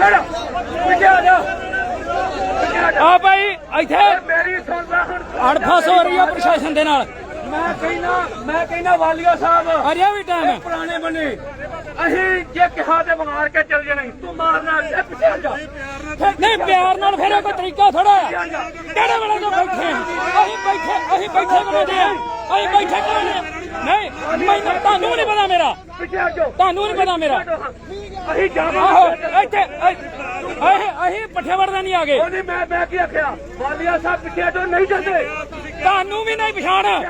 ਖੜ। ਪਿੱਛੇ ਆ ਜਾ। ਭਾਈ ਇੱਥੇ ਮੇਰੀ ਸੁਣ ਲੈ ਹੁਣ। ਅੜਫਸ ਹੋ ਰਹੀ ਆ ਪ੍ਰਸ਼ਾਸਨ ਦੇ ਨਾਲ। ਮੈਂ ਕਹਿੰਦਾ ਮੈਂ ਕਹਿੰਦਾ ਵਾਲੀਆ ਸਾਹਿਬ ਅਰਿਆ ਵੀ ਟਾਈਮ ਪੁਰਾਣੇ ਬਣੇ ਅਸੀਂ ਜੇ ਕਿਹਾ ਤੇ ਮਾਰ ਕੇ ਚੱਲ ਜਾਣਾ। ਤੂੰ ਮਾਰਨਾ ਇਹ ਪਿੱਛੇ ਆ ਜਾ। ਨਹੀਂ ਪਿਆਰ ਨਾਲ ਫਿਰ ਇਹ ਕੋਈ ਤਰੀਕਾ ਥੋੜਾ ਕਿਹੜੇ ਵੇਲੇ ਤੋਂ ਬੈਠੇ? ਅਸੀਂ ਬੈਠੇ ਅਸੀਂ ਬੈਠੇ ਬਣਾਉਂਦੇ ਆ? ਅਸੀਂ ਬੈਠੇ ਆ? ਨਹੀਂ ਮੈਨੂੰ ਤੁਹਾਨੂੰ ਨਹੀਂ ਪਤਾ ਮੇਰਾ। ਆ ਤੁਹਾਨੂੰ ਨਹੀਂ ਪਤਾ ਮੇਰਾ। ਅਸੀਂ ਜਾਵਾਂਗੇ। ਇੱਥੇ ਅਸੀਂ ਅਸੀਂ ਪੱਠੇ ਵੜਦਾ ਨਹੀਂ ਆਗੇ। ਉਹਨੇ ਮੈਂ ਮੈਂ ਕੀ ਆਖਿਆ? ਵਾਲੀਆ ਸਾਹਿਬ ਪਿੱਛੇ ਤੋਂ ਨਹੀਂ ਜਾਂਦੇ। ਤੁਹਾਨੂੰ ਵੀ ਨਹੀਂ ਪਛਾਣ। ਮੈਂ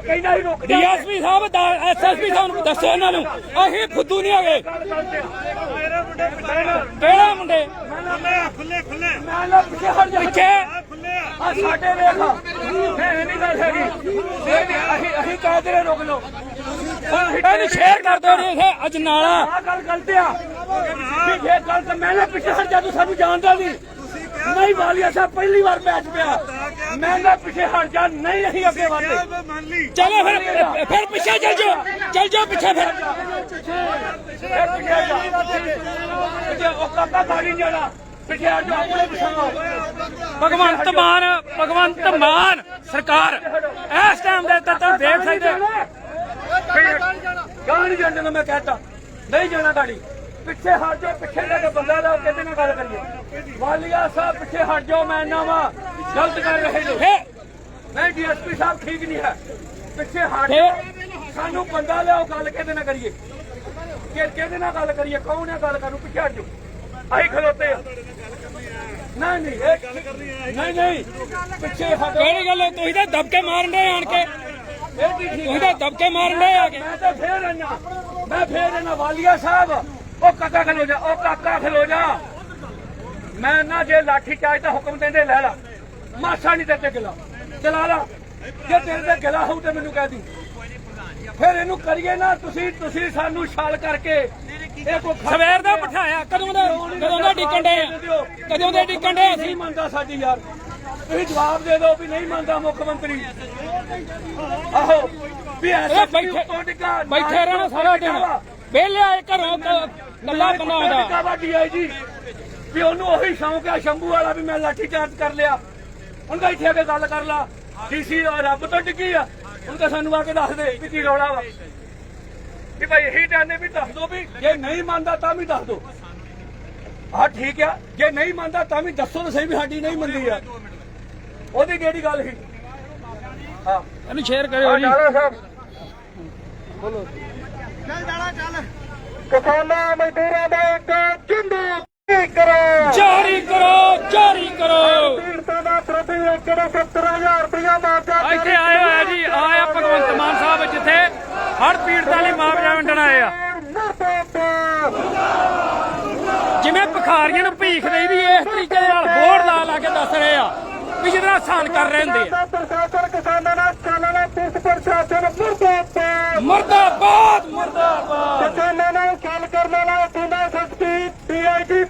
ਕਹਿੰਦਾ ਹੀ ਰੁਕ ਜਾ ਡੀਐਸਪੀ ਸਾਹਿਬ ਐਸਐਸਪੀ ਸਾਹਿਬ ਨੂੰ ਦੱਸੋ ਇਹਨਾਂ ਨੂੰ। ਅਸੀਂ ਫੁੱਦੂ ਨਹੀਂ ਆਗੇ ਕਿਹੜਾ ਮੁੰਡੇ? ਖੁੱਲੇ ਖੁੱਲੇ ਮੈਂ ਨਾ ਪਿੱਛੇ। ਹਟ ਜਾ ਪਿੱਛੇ ਆ ਸਾਡੇ ਵੇਖ ਇਹ ਨਹੀਂ ਗੱਲ ਹੈਗੀ। ਨਹੀਂ ਅਸੀਂ ਅਸੀਂ ਕਹਿ ਤੇਰੇ ਰੁਕ ਲਓ। ਇਹਨੂੰ ਸ਼ੇਅਰ ਕਰ ਦਿਓ ਜੀ ਇਹ ਅਜਨਾਲਾ। ਆ ਗੱਲ ਗਲਤ ਆ। ਇਹ ਗੱਲ ਤਾਂ ਮੈਂ ਨਾ ਪਿੱਛੇ ਹਟ ਜਾ ਤੂੰ ਸਾਨੂੰ ਜਾਣਦਾ ਨਹੀਂ। ਨਹੀਂ ਵਾਲੀਆ ਸਾਹਿਬ ਪਹਿਲੀ ਵਾਰ ਮੈਚ ਪਿਆ। ਮੈਂ ਨਾ ਪਿੱਛੇ ਹਟ ਜਾ ਨਹੀਂ ਅਸੀਂ ਅੱਗੇ ਵਧਦੇ। ਚਲੋ ਫਿਰ ਫਿਰ ਪਿੱਛੇ ਚੱਲ ਜਾਓ ਚੱਲ ਜਾਓ ਪਿੱਛੇ ਫਿਰ। ਪਿੱਛੇ ਉਹ ਕਾਕਾ ਪਿੱਛੇ ਹਟ ਜਾ ਆਪਣੇ ਪਿੱਛੇ। ਭਗਵੰਤ ਮਾਨ ਭਗਵੰਤ ਮਾਨ ਸਰਕਾਰ। ਇਸ ਟਾਈਮ ਦੇ ਤੱਕ ਤੁਸੀਂ ਦੇਖ ਸਕਦੇ ਗਾੜੀ ਜਾਣ। ਨੂੰ ਮੈਂ ਕਹਤਾ। ਨਹੀਂ ਜਾਣਾ ਗਾੜੀ ਪਿੱਛੇ ਹਟ ਜਾਓ ਪਿੱਛੇ ਲੈ ਕੇ ਬੰਦਾ ਲਾਓ ਕਿਹਦੇ ਨਾਲ ਗੱਲ ਕਰੀਏ? ਵਾਲੀਆ ਸਾਹਿਬ ਪਿੱਛੇ ਹਟ ਜਾਓ ਮੈਂ ਨਾ ਵਾ ਗਲਤ ਕਰ ਰਹੇ ਜੋ ਫੇ ਨਹੀਂ ਡੀਐਸਪੀ ਸਾਹਿਬ ਠੀਕ ਨਹੀਂ ਹੈ। ਪਿੱਛੇ ਹਟ ਜਾਓ। ਸਾਨੂੰ ਬੰਦਾ ਲਿਆਓ ਗੱਲ ਕਿਹਦੇ ਨਾਲ ਕਰੀਏ? ਕਿ ਕਿਹਦੇ ਨਾਲ ਗੱਲ ਕਰੀਏ? ਕੌਣ ਹੈ ਗੱਲ ਕਰੂ ਪਿੱਛੇ ਹਟ ਜਾਓ। ਅਸੀਂ ਖਲੋਤੇ ਆ। ਨਹੀਂ ਨਹੀਂ ਇਹ ਨਹੀਂ ਨਹੀਂ। ਪਿੱਛੇ ਹਟ ਜਾਓ। ਕਿਹੜੀ ਗੱਲ ਹੈ? ਤੁਸੀਂ ਤਾਂ ਦਬਕੇ ਮਾਰਨ ਦੇ ਆਣ ਕੇ। ਇਹ ਵੀ ਠੀਕ ਤੁਸੀਂ ਤਾਂ ਦਬਕੇ ਮਾਰਨ ਦੇ ਆ ਕੇ। ਮੈਂ ਤਾਂ ਫੇਰ ਆਣਾ ਮੈਂ ਫੇਰ ਆਣਾ ਵਾਲੀਆ ਸਾਹਿਬ। ਉਹ ਕਾਕਾ ਖਲੋ ਜਾ ਉਹ ਕਾਕਾ ਖਲੋ ਜਾ। ਮੈਂ ਨਾ ਜੇ ਲਾਠੀ ਚਾਹੇ ਤਾਂ ਹੁਕਮ ਦਿੰਦੇ ਲੈ ਲਾ। ਮਾਸਾ ਨਹੀਂ ਤੇਰੇ ਤੇ ਗਿਲਾ। ਚਲਾ ਲਾ। ਜੇ ਤੇਰੇ ਤੇ ਗਿਲਾ ਹੋਊ ਤੇ ਮੈਨੂੰ ਕਹਿ ਦੀ। ਫਿਰ ਇਹਨੂੰ ਕਰੀਏ ਨਾ ਤੁਸੀਂ ਤੁਸੀਂ ਸਾਨੂੰ ਛਾਲ ਕਰਕੇ ਇਹ ਕੋ ਸਵੇਰ ਦਾ ਬਿਠਾਇਆ ਕਦੋਂ ਦਾ ਕਦੋਂ ਦਾ ਡਿੱਕਣ ਦੇ ਕਦੋਂ ਦੇ ਡਿੱਕਣ ਦੇ ਅਸੀਂ? ਮੰਨਦਾ ਸਾਡੀ ਯਾਰ। ਤੁਸੀਂ ਜਵਾਬ ਦੇ ਦਿਓ ਵੀ ਨਹੀਂ ਮੰਨਦਾ ਮੁੱਖ ਮੰਤਰੀ। ਆਹੋ ਵੀ ਐਸਾ ਇਹ ਬੈਠੇ ਰਹਿਣਾ ਸਾਰਾ ਦਿਨ। ਡਿੱਗਾ ਵਾ। ਵਿਹਲੇ ਆਏ ਘਰੋਂ ਕੱਲਾ ਬੰਦਾ ਆਉਂਦਾ ਕਾਵਾ ਡੀਆਈਜੀ ਵੀ ਉਹਨੂੰ ਉਹੀ ਸ਼ੌਂਕ ਆ ਸ਼ੰਭੂ ਵਾਲਾ ਵੀ ਮੈਂ ਲਾਠੀ ਚਾਰਜ ਕਰ ਲਿਆ। ਹੁਣ ਤਾਂ ਇੱਥੇ ਆ ਕੇ ਗੱਲ ਕਰ ਲਾ। ਡੀਸੀ ਰੱਬ ਤੋਂ ਡਿੱਗੀ ਆ। ਹੁਣ ਤਾਂ ਸਾਨੂੰ ਆ ਕੇ ਦੱਸ ਦੇ ਵੀ ਕੀ ਰੌਲਾ ਵਾ। ਵੀ ਭਾਈ ਇਹੀ ਜਾਣੇ ਵੀ ਦੱਸ ਦੋ ਵੀ ਜੇ ਨਹੀਂ ਮੰਨਦਾ ਤਾਂ ਵੀ ਦੱਸ ਦੋ। ਆ ਠੀਕ ਆ। ਜੇ ਨਹੀਂ ਮੰਨਦਾ ਤਾਂ ਵੀ ਦੱਸੋ ਤਾਂ ਸਹੀ ਵੀ ਸਾਡੀ ਨਹੀਂ ਮੰਨਦੀ ਆ। ਉਹਦੀ ਕਿਹੜੀ ਗੱਲ ਸੀ? ਹਾਂ। ਇਹਨੂੰ ਸ਼ੇਅਰ ਕਰਿਓ ਜੀ। ਡਾਲਾ ਸਾਹਿਬ। ਬੋਲੋ ਕਿਸਾਨਾਂ ਮਜ਼ਦੂਰਾਂ ਦਾ ਇੱਕ ਕੀ ਕਰੋ। ਜਾਰੀ ਕਰੋ ਜਾਰੀ ਕਰੋ। ਪੀੜਤਾਂ ਦਾ ਪ੍ਰਤੀ ਏਕੜ 70000 ਰੁਪਇਆ ਮੁਆਵਜ਼ਾ ਇੱਥੇ ਆਏ ਹੋਇਆ ਜੀ ਆਇਆ ਭਗਵੰਤ ਮਾਨ ਸਾਹਿਬ ਜਿੱਥੇ ਹੜ ਪੀੜਤਾਂ ਲਈ ਮੁਆਵਜ਼ਾ ਵੰਡਣ ਆਏ ਆ। ਜਿਵੇਂ ਭਿਖਾਰੀਆਂ ਨੂੰ ਭੀਖ ਦੇਈਦੀ ਇਸ ਤਰੀਕੇ ਦੇ ਨਾਲ ਬੋਰਡ ਲਾ ਲਾ ਕੇ ਦੱਸ ਰਹੇ ਆ ਵੀ ਨਾਲ ਆਸਾਨ ਕਰ ਰਹੇ ਹੁੰਦੇ ਆ। ਪ੍ਰਸ਼ਾਸਨ ਕਿਸਾਨਾਂ ਨਾਲ ਚੱਲਣਾ ਪੁਲਿਸ ਪ੍ਰਸ਼ਾਸਨ ਮੁਰਦਾਬਾਦ। ਮੁਰਦਾਬਾਦ ਮੁਰਦਾਬਾਦ। ਕਿਸਾਨਾਂ ਨਾਲ ਚੱਲ ਕਰਨ ਵਾਲਾ ਟੀਨਾ ਸਖਤੀ ਡੀਆਈਜੀ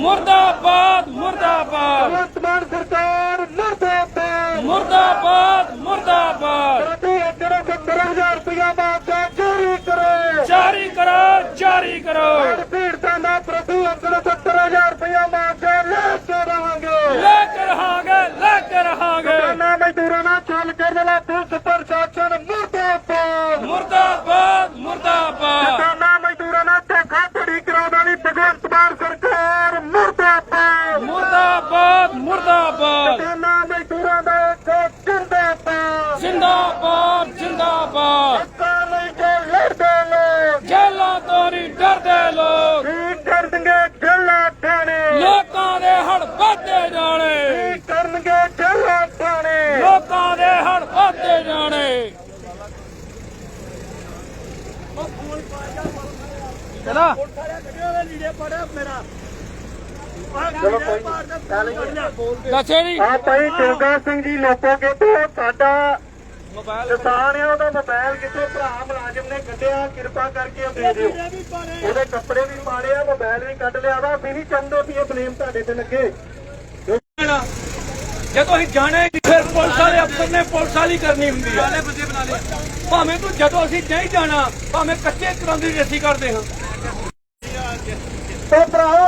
ਮੁਰਦਾਬਾਦ ਮੁਰਦਾਬਾਦ ਮੁਰਦਾਬਾਦ ਵਰਤਮਾਨ ਸਰਕਾਰ ਮੁਰਦਾਬਾਦ ਮੁਰਦਾਬਾਦ ਮੁਰਦਾਬਾਦ ਪ੍ਰਤੀ ਏਕੜ 70000 ਰੁਪਇਆ ਮੁਆਵਜ਼ਾ ਜਾਰੀ ਕਰੋ ਜਾਰੀ ਕਰੋ ਜਾਰੀ ਕਰੋ ਪੀੜਤਾਂ ਦਾ ਪ੍ਰਤੀ ਏਕੜ 70000 ਰੁਪਇਆ ਮੁਆਵਜ਼ਾ ਲੈ ਕੇ ਰਹਾਂਗੇ ਲੈ ਕੇ ਰਹਾਂਗੇ ਲੈ ਕੇ ਰਹਾਂਗੇ ਕਿਸਾਨਾਂ ਮਜ਼ਦੂਰਾਂ ਨਾਲ ਚੱਲ ਕਰਨ ਵਾਲਾ ਪੁਲਿਸ ਪ੍ਰਸ਼ਾਸਨ ਮੁਰਦਾਬਾਦ ਮੁਰਦਾਬਾਦ ਮੁਰਦਾਬਾਦ ਕਿਸਾਨਾਂ ਮਜ਼ਦੂਰਾਂ ਨਾਲ ਧੋਖਾ ਧੜੀ ਕਰਾਉਣ ਵਾਲੀ ਭਗਵੰਤ ਮਾਨ ਸਰਕਾਰ ਮੁਰਦਾਬਾਦ ਮੁਰਦਾਬਾਦ ਮੁਰਦਾਬਾਦ ਕਿਸਾਨਾਂ ਮਜ਼ਦੂਰਾਂ ਦਾ ਇੱਕ ਜਿੰਦਾਬਾਦ ਜਿੰਦਾਬਾਦ ਜਿੰਦਾਬਾਦ ਹੱਕਾਂ ਲਈ ਜੋ ਲੜਦੇ ਲੋਕ ਜੇਲਾਂ ਤੋਂ ਨਹੀਂ ਡਰਦੇ ਲੋਕ ਕੀ ਕਰਨਗੇ ਜੱਲਾ ਠਾਣੇ ਲੋਕਾਂ ਦੇ ਹੜ ਵੱਧਦੇ ਜਾਣੇ ਕੀ ਕਰਨਗੇ ਜੱਲਾ ਠਾਣੇ ਲੋਕਾਂ ਦੇ ਹੜ ਵੱਧਦੇ ਜਾਣੇ ਚਲਾ। ਚਲੋ ਕੋਈ ਦੱਸੇ ਜੀ ਆ ਭਾਈ ਜੋਗਾ ਸਿੰਘ ਜੀ ਲੋਕੋਗੇ ਤੋਂ ਸਾਡਾ ਕਿਸਾਨ ਆ ਉਹਦਾ ਮੋਬਾਈਲ ਕਿੱਥੋਂ? ਭਰਾ ਮੁਲਾਜ਼ਮ ਨੇ ਕੱਢਿਆ ਕਿਰਪਾ ਕਰਕੇ ਉਹ ਦੇ ਦਿਓ। ਉਹਦੇ ਕੱਪੜੇ ਵੀ ਪਾੜੇ ਆ ਮੋਬਾਈਲ ਵੀ ਕੱਢ ਲਿਆ ਵਾ। ਅਸੀਂ ਨਹੀਂ ਚਾਹੁੰਦੇ ਵੀ ਇਹ ਬਲੇਮ ਤੁਹਾਡੇ ਤੇ ਲੱਗੇ। ਜਦੋਂ ਅਸੀਂ ਜਾਣਾ ਹੀ ਪੁਲਿਸ ਵਾਲੇ ਅਫਸਰ ਨੇ ਪੁਲਿਸ ਵਾਲੀ ਕਰਨੀ ਹੁੰਦੀ ਆ। ਭਾਵੇਂ ਤੂੰ ਜਦੋਂ ਅਸੀਂ ਨਹੀਂ ਜਾਣਾ ਭਾਵੇਂ ਕੱਚੇ ਕਰਾਂਦੀ ਅਸੀਂ ਕਰਦੇ ਹਾਂ। ਤੇ ਭਰਾਓ